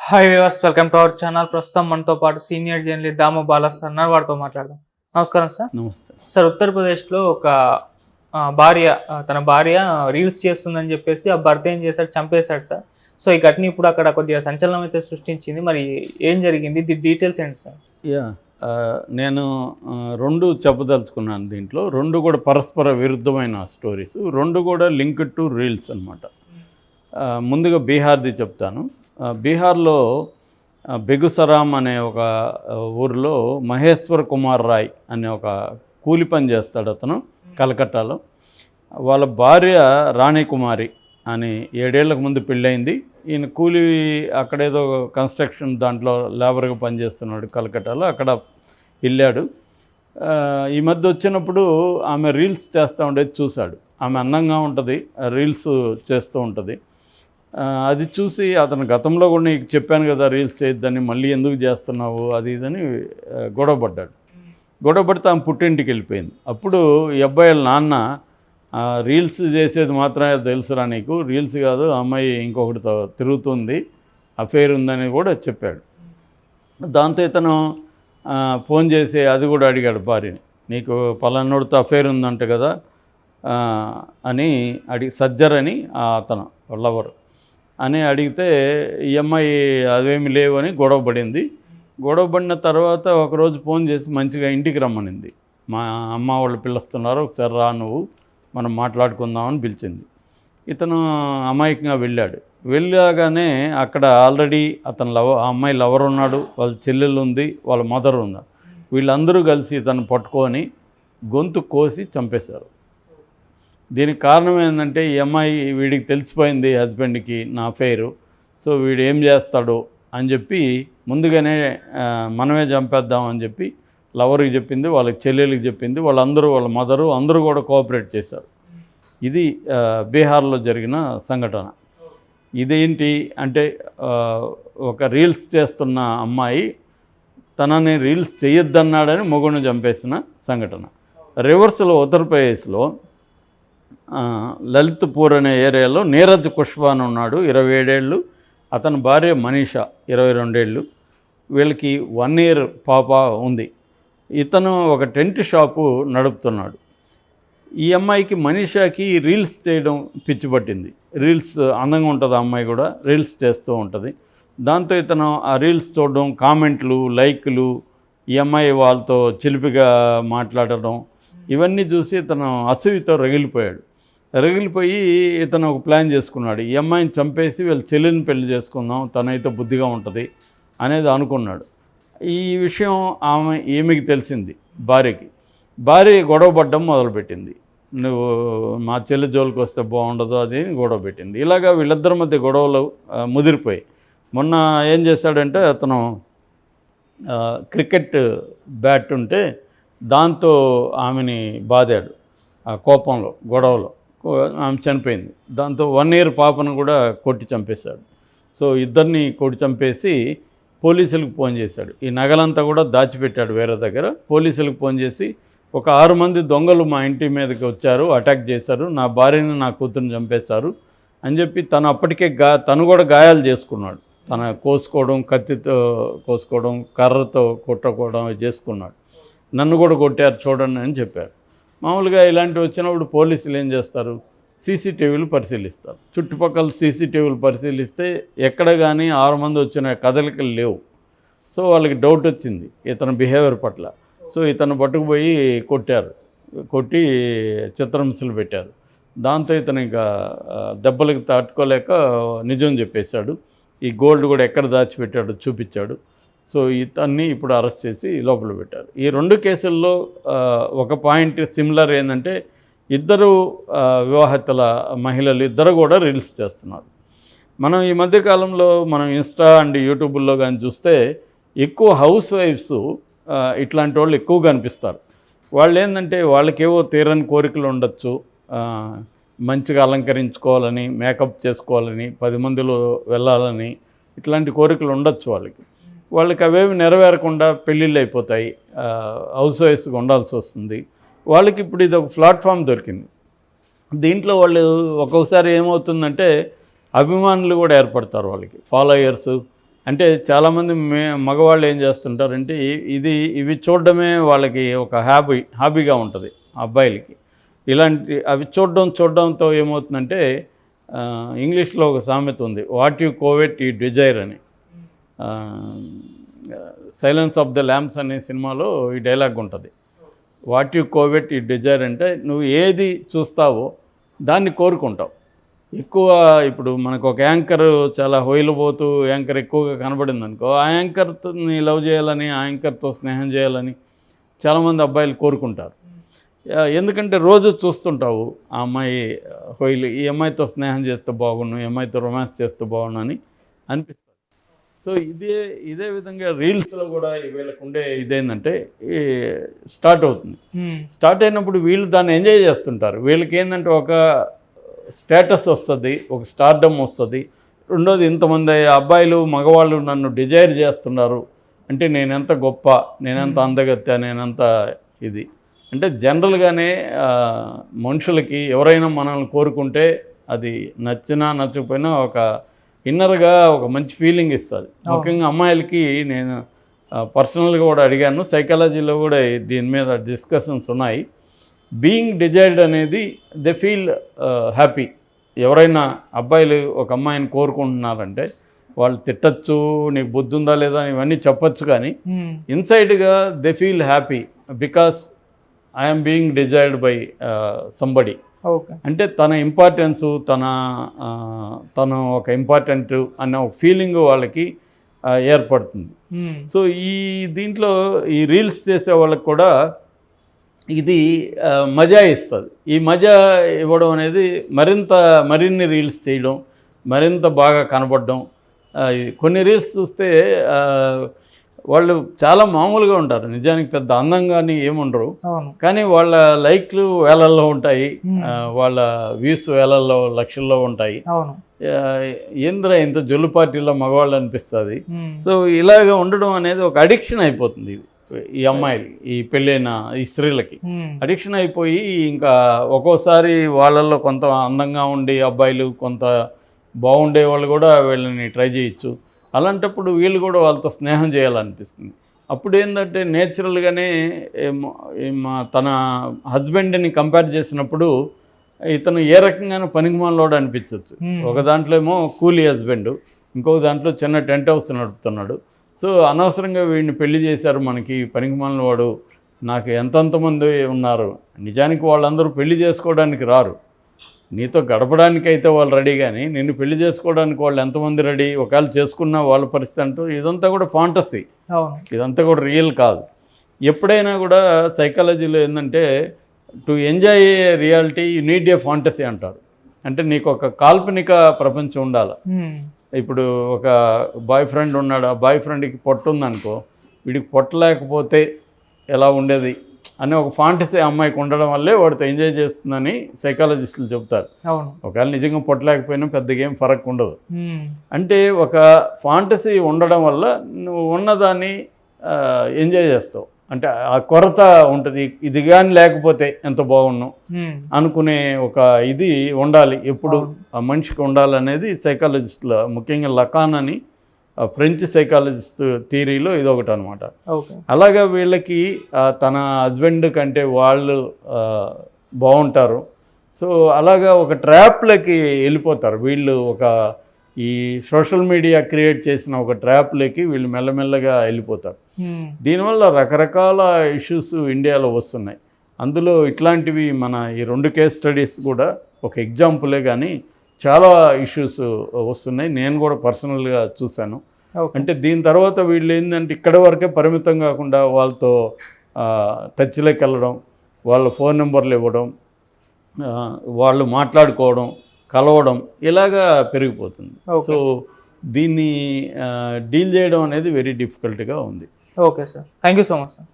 Hi viewers welcome to our channel ప్రస్తుతం మనతో పాటు సీనియర్ జర్నలిస్ట్ దాము బాలాస్ అన్నారు వారితో మాట్లాడదాం. నమస్కారం సార్. నమస్తే. సార్ ఉత్తరప్రదేశ్లో ఒక భార్య తన భార్య రీల్స్ చేస్తుందని చెప్పేసి ఆ భర్త ఏం చేశాడు? చంపేశాడు సార్. సో ఈ ఘటన ఇప్పుడు అక్కడ కొద్దిగా సంచలనం అయితే సృష్టించింది. మరి ఏం జరిగింది? ది డీటెయిల్స్ ఏంటి సార్? యా నేను రెండు చెప్పదలుచుకున్నాను దీంట్లో. రెండు కూడా పరస్పర విరుద్ధమైన స్టోరీస్ రెండు కూడా లింక్ టు రీల్స్ అనమాట ముందుగా బీహార్ది చెప్తాను. బీహార్లో బెగుసరామ్ బెగుసరాం అనే ఒక ఊరిలో మహేశ్వర్ కుమార్ రాయ్ అనే ఒక కూలి పని చేస్తాడు అతను కలకట్టాలో వాళ్ళ భార్య రాణి కుమారి అని ఏడేళ్ళకు ముందు పెళ్ళయింది. ఈయన కూలి అక్కడేదో కన్స్ట్రక్షన్ దాంట్లో లేబర్గా పనిచేస్తున్నాడు కలకట్టాలో అక్కడ వెళ్ళాడు. ఈ మధ్య వచ్చినప్పుడు ఆమె రీల్స్ చేస్తూ ఉండేది చూశాడు. ఆమె అందంగా ఉంటుంది రీల్స్ చేస్తూ ఉంటుంది. అది చూసి అతను గతంలో కూడా నీకు చెప్పాను కదా రీల్స్ చేయొద్దని మళ్ళీ ఎందుకు చేస్తున్నావు? అది ఇదని ఆ, గొడవపడ్డాడు గొడవపడితే ఆమె పుట్టింటికి వెళ్ళిపోయింది. అప్పుడు ఈ అబ్బాయిల నాన్న రీల్స్ చేసేది మాత్రమే తెలుసురా నీకు? రీల్స్ కాదు ఆ అమ్మాయి ఇంకొకటితో తిరుగుతుంది అఫేర్ ఉందని కూడా చెప్పాడు. దాంతో ఇతను ఫోన్ చేసి అది కూడా అడిగాడు భార్యని. నీకు పలానోడితో అఫేర్ ఉందంట కదా అని అడిగి సజ్జర్ అని అతను లవర్ అని అడిగితే ఈ అమ్మాయి అవేమి లేవు అని గొడవ పడింది. గొడవ పడిన తర్వాత ఒకరోజు ఫోన్ చేసి మంచిగా ఇంటికి రమ్మనింది. మా అమ్మ వాళ్ళు పిలుస్తున్నారు ఒకసారి రా నువ్వు మనం మాట్లాడుకుందామని పిలిచింది. ఇతను అమాయకంగా వెళ్ళాడు. వెళ్ళాగానే అక్కడ ఆల్రెడీ అతను లవ ఆ అమ్మాయి లవర్ ఉన్నాడు వాళ్ళ చెల్లెలు ఉంది వాళ్ళ మదర్ ఉన్నారు. వీళ్ళందరూ కలిసి ఇతను పట్టుకొని గొంతు కోసి చంపేశారు. దీనికి కారణం ఏంటంటే ఈ అమ్మాయి వీడికి తెలిసిపోయింది హస్బెండ్కి నా పేరు సో వీడు ఏం చేస్తాడు అని చెప్పి ముందుగానే మనమే చంపేద్దాం అని చెప్పి లవర్కి చెప్పింది వాళ్ళకి చెల్లెలకి చెప్పింది వాళ్ళందరూ వాళ్ళ మదరు అందరూ కూడా కోఆపరేట్ చేశారు. ఇది బీహార్లో జరిగిన సంఘటన. ఇదేంటి అంటే ఒక రీల్స్ చేస్తున్న అమ్మాయి తనని రీల్స్ చేయొద్దన్నాడని మొగుడిని చంపేసిన సంఘటన. రివర్స్లో ఉత్తరప్రదేశ్లో లలిత్పూర్ అనే ఏరియాలో నీరజ్ కుష్వాన్ ఉన్నాడు ఇరవై ఏడేళ్ళు. అతని భార్య మనీషా ఇరవై రెండేళ్ళు. వీళ్ళకి వన్ ఇయర్ పాప ఉంది. ఇతను ఒక టెంట్ షాపు నడుపుతున్నాడు. ఈ అమ్మాయికి మనీషాకి రీల్స్ చేయడం పిచ్చి పట్టింది. రీల్స్ అందంగా ఉంటుంది ఆ అమ్మాయి కూడా రీల్స్ చేస్తూ ఉంటుంది. దాంతో ఇతను ఆ రీల్స్ చూడడం కామెంట్లు లైక్లు ఈ అమ్మాయి వాళ్ళతో చిలిపిగా మాట్లాడడం ఇవన్నీ చూసి ఇతను అసూయతో రగిలిపోయాడు. రగిలిపోయి ఇతను ఒక ప్లాన్ చేసుకున్నాడు. ఈ అమ్మాయిని చంపేసి వీళ్ళ చెల్లిని పెళ్ళి చేసుకుందాం తనైతే బుద్ధిగా ఉంటుంది అనేది అనుకున్నాడు. ఈ విషయం ఆమె ఈమెకి తెలిసింది భార్యకి. భార్య గొడవ పడ్డం మొదలుపెట్టింది. నువ్వు మా చెల్లి జోలికి వస్తే బాగుండదు అది అని గొడవ పెట్టింది. ఇలాగా వీళ్ళిద్దరి మధ్య గొడవలు ముదిరిపోయి మొన్న ఏం చేశాడంటే అతను క్రికెట్ బ్యాట్ ఉంటే దాంతో ఆమెని బాధాడు ఆ కోపంలో గొడవలో. ఆమె చనిపోయింది. దాంతో వన్ ఇయర్ పాపను కూడా కొట్టి చంపేశాడు. సో ఇద్దరిని కొట్టి చంపేసి పోలీసులకు ఫోన్ చేశాడు. ఈ నగలంతా కూడా దాచిపెట్టాడు వేరే దగ్గర. పోలీసులకు ఫోన్ చేసి ఒక ఆరు మంది దొంగలు మా ఇంటి మీదకి వచ్చారు అటాక్ చేశారు నా భార్యని నా కూతురుని చంపేశారు అని చెప్పి తను అప్పటికే గా తను కూడా గాయాలు చేసుకున్నాడు. తన కోసుకోవడం కత్తితో కోసుకోవడం కర్రతో కొట్టుకోవడం చేసుకున్నాడు. నన్ను కూడా కొట్టారు చూడండి అని చెప్పారు. మామూలుగా ఇలాంటివి వచ్చినప్పుడు పోలీసులు ఏం చేస్తారు? సీసీటీవీలు పరిశీలిస్తారు. చుట్టుపక్కల సీసీటీవీలు పరిశీలిస్తే ఎక్కడ కానీ ఆరు మంది వచ్చిన కదలికలు లేవు. సో వాళ్ళకి డౌట్ వచ్చింది ఇతని బిహేవియర్ పట్ల. సో ఇతను పట్టుకుపోయి కొట్టారు. కొట్టి చిత్రహింసలు పెట్టారు. దాంతో ఇతను ఇంకా దెబ్బలకు తట్టుకోలేక నిజం చెప్పేశాడు. ఈ గోల్డ్ కూడా ఎక్కడ దాచిపెట్టాడో చూపించాడు. సో ఇతన్ని ఇప్పుడు అరెస్ట్ చేసి లోపల పెట్టారు. ఈ రెండు కేసుల్లో ఒక పాయింట్ సిమిలర్ ఏంటంటే ఇద్దరు ఆ, వివాహితుల మహిళలు ఇద్దరు కూడా రీల్స్ చేస్తున్నారు. మనం ఈ మధ్యకాలంలో మనం ఇన్స్టా అండ్ యూట్యూబ్లో కానీ చూస్తే ఎక్కువ హౌస్ వైఫ్స్ ఇట్లాంటి వాళ్ళు ఎక్కువ కనిపిస్తారు. వాళ్ళు ఏంటంటే వాళ్ళకేవో తీరని కోరికలు ఉండొచ్చు మంచిగా అలంకరించుకోవాలని మేకప్ చేసుకోవాలని పది మందిలో వెళ్ళాలని ఇట్లాంటి కోరికలు ఉండొచ్చు వాళ్ళకి. వాళ్ళకి అవేవి నెరవేరకుండా పెళ్ళిళ్ళు అయిపోతాయి హౌస్ వైఫ్స్గా ఉండాల్సి వస్తుంది. వాళ్ళకి ఇప్పుడు ఇది ఒక ప్లాట్ఫామ్ దొరికింది. దీంట్లో వాళ్ళు ఒక్కొక్కసారి ఏమవుతుందంటే అభిమానులు కూడా ఏర్పడతారు వాళ్ళకి ఫాలోయర్స్. అంటే చాలామంది మే మగవాళ్ళు ఏం చేస్తుంటారంటే ఇది ఇవి చూడడమే వాళ్ళకి ఒక హ్యాబీ హాబీగా ఉంటుంది అబ్బాయిలకి. ఇలాంటి అవి చూడడం చూడడంతో ఏమవుతుందంటే ఇంగ్లీష్లో ఒక సామెత ఉంది వాట్ యు కోవెట్ ఈ డిజైర్ అని. సైలెన్స్ ఆఫ్ ద ల్యాంప్స్ అనే సినిమాలో ఈ డైలాగ్ ఉంటుంది. వాట్ యు కోవెట్ ఈ డిజైర్ అంటే నువ్వు ఏది చూస్తావో దాన్ని కోరుకుంటావు. ఎక్కువ ఇప్పుడు మనకు ఒక యాంకర్ చాలా హొయిలు పోతూ యాంకర్ ఎక్కువగా కనబడింది అనుకో ఆ యాంకర్ని లవ్ చేయాలని ఆ యాంకర్తో స్నేహం చేయాలని చాలామంది అబ్బాయిలు కోరుకుంటారు. ఎందుకంటే రోజు చూస్తుంటావు ఆ అమ్మాయి హొయిలు ఈ అమ్మాయితో స్నేహం చేస్తే బాగుండు ఈ అమ్మాయితో రొమాన్స్ చేస్తే బాగుండు అని అనిపిస్తుంది. సో ఇదే ఇదే విధంగా రీల్స్లో కూడా వీళ్ళకు ఉండే ఇదేంటంటే ఈ స్టార్ట్ అవుతుంది. స్టార్ట్ అయినప్పుడు వీళ్ళు దాన్ని ఎంజాయ్ చేస్తుంటారు. వీళ్ళకి ఏంటంటే ఒక స్టేటస్ వస్తుంది ఒక స్టార్డమ్ వస్తుంది. రెండోది ఇంతమంది అబ్బాయిలు మగవాళ్ళు నన్ను డిజైర్ చేస్తున్నారు. అంటే నేనెంత గొప్ప నేనెంత అందగత్య నేనెంత ఇది. అంటే జనరల్గానే మనుషులకి ఎవరైనా మనల్ని కోరుకుంటే అది నచ్చినా నచ్చకపోయినా ఒక ఇన్నర్గా ఒక మంచి ఫీలింగ్ ఇస్తుంది. ముఖ్యంగా అమ్మాయిలకి నేను పర్సనల్గా కూడా అడిగాను. సైకాలజీలో కూడా దీని మీద డిస్కషన్స్ ఉన్నాయి. బీయింగ్ డిజైర్డ్ అనేది దే ఫీల్ హ్యాపీ. ఎవరైనా అబ్బాయిలు ఒక అమ్మాయిని కోరుకుంటున్నారంటే వాళ్ళు తిట్టచ్చు నీకు బుద్ధి ఉందా లేదా ఇవన్నీ చెప్పొచ్చు కానీ ఇన్సైడ్గా they feel happy because I'm being desired by somebody. అంటే తన ఇంపార్టెన్సు తన తను ఒక ఇంపార్టెంట్ అన్న ఒక ఫీలింగ్ వాళ్ళకి ఏర్పడుతుంది. సో ఈ దీంట్లో ఈ రీల్స్ చేసే వాళ్ళకి కూడా ఇది మజా ఇస్తుంది. ఈ మజా ఇవ్వడం అనేది మరింత మరిన్ని రీల్స్ చేయడం మరింత బాగా ఈ కొన్ని రీల్స్ చూస్తే వాళ్ళు చాలా మామూలుగా ఉంటారు. నిజానికి పెద్ద అందంగాని ఏముండరు. కానీ వాళ్ళ లైక్లు వేలల్లో ఉంటాయి. వాళ్ళ వ్యూస్ వేలల్లో లక్షల్లో ఉంటాయి. ఏంద్ర ఇంత జొల్లు పార్టీలో మగవాళ్ళు అనిపిస్తుంది. సో ఇలాగ ఉండడం అనేది ఒక అడిక్షన్ అయిపోతుంది ఇది ఈ అమ్మాయిలకి ఈ పెళ్ళైన ఈ స్త్రీలకి. అడిక్షన్ అయిపోయి ఇంకా ఒక్కోసారి వాళ్ళల్లో కొంత అందంగా ఉండి అబ్బాయిలు కొంత బాగుండే వాళ్ళు కూడా వీళ్ళని ట్రై చేయొచ్చు. అలాంటప్పుడు వీళ్ళు కూడా వాళ్ళతో స్నేహం చేయాలనిపిస్తుంది. అప్పుడు ఏంటంటే నేచురల్గానే తన హస్బెండ్ని కంపేర్ చేసినప్పుడు ఇతను ఏ రకంగానూ పనికిమాలోడు అనిపించవచ్చు. ఒక దాంట్లో ఏమో కూలీ హస్బెండ్ ఇంకొక దాంట్లో చిన్న టెంట్ హౌస్ నడుపుతున్నాడు. సో అనవసరంగా వీడిని పెళ్ళి చేశారు మనకి పనికిమాలిన వాడు నాకు ఎంతెంతమంది ఉన్నారు నిజానికి వాళ్ళందరూ పెళ్ళి చేసుకోవడానికి రారు. నీతో గడపడానికి అయితే వాళ్ళు రెడీ కానీ నిన్ను పెళ్ళి చేసుకోవడానికి వాళ్ళు ఎంతమంది రెడీ? ఒకవేళ చేసుకున్న వాళ్ళ పరిస్థితి అంటూ ఇదంతా కూడా ఫాంటసీ ఇదంతా కూడా రియల్ కాదు. ఎప్పుడైనా కూడా సైకాలజీలో ఏంటంటే to enjoy a reality you need a fantasy అంటారు. అంటే నీకు ఒక కాల్పనిక ప్రపంచం ఉండాలి. ఇప్పుడు ఒక బాయ్ ఫ్రెండ్ ఉన్నాడు. ఆ బాయ్ ఫ్రెండ్కి పొట్టు ఉందనుకో వీడికి పొట్ట లేకపోతే ఎలా ఉండేది? అనే ఒక ఫాంటసీ అమ్మాయికి ఉండడం వల్లే వాడితో ఎంజాయ్ చేస్తుందని సైకాలజిస్టులు చెప్తారు అవును. ఒకవేళ నిజంగా పొట్ట లేకపోయినా పెద్దగా ఏం ఫరక్ ఉండదు. అంటే ఒక ఫాంటసీ ఉండడం వల్ల నువ్వు ఉన్నదాన్ని ఎంజాయ్ చేస్తావు. అంటే ఆ కొరత ఉంటుంది ఇది కానీ లేకపోతే ఎంత ఉమ్, అనుకునే ఒక ఇది ఉండాలి ఎప్పుడు. ఆ మనిషికి ఉండాలనేది సైకాలజిస్టుల ముఖ్యంగా లకాన్ అని ఫ్రెంచ్ సైకాలజిస్ట్ థియరీలో ఇది ఒకటి అనమాట అలాగా వీళ్ళకి తన హస్బెండ్ కంటే వాళ్ళు బాగుంటారు సో అలాగా ఒక ట్రాప్లకి వెళ్ళిపోతారు. వీళ్ళు ఒక ఈ సోషల్ మీడియా క్రియేట్ చేసిన ఒక ట్రాప్లకి వీళ్ళు మెల్లమెల్లగా వెళ్ళిపోతారు. దీనివల్ల రకరకాల ఇష్యూస్ ఇండియాలో వస్తున్నాయి. అందులో ఇట్లాంటివి మన ఈ రెండు కేస్ స్టడీస్ కూడా ఒక ఎగ్జాంపులే కానీ చాలా ఇష్యూస్ వస్తున్నాయి. నేను కూడా పర్సనల్గా చూశాను. అంటే దీని తర్వాత వీళ్ళు ఏంటంటే ఇక్కడ వరకే పరిమితం కాకుండా వాళ్ళతో టచ్లోకి వెళ్ళడం వాళ్ళ ఫోన్ నెంబర్లు ఇవ్వడం వాళ్ళు మాట్లాడుకోవడం కలవడం ఇలాగా పెరిగిపోతుంది. సో దీన్ని డీల్ చేయడం అనేది వెరీ డిఫికల్ట్గా ఉంది. Okay sir thank you so much sir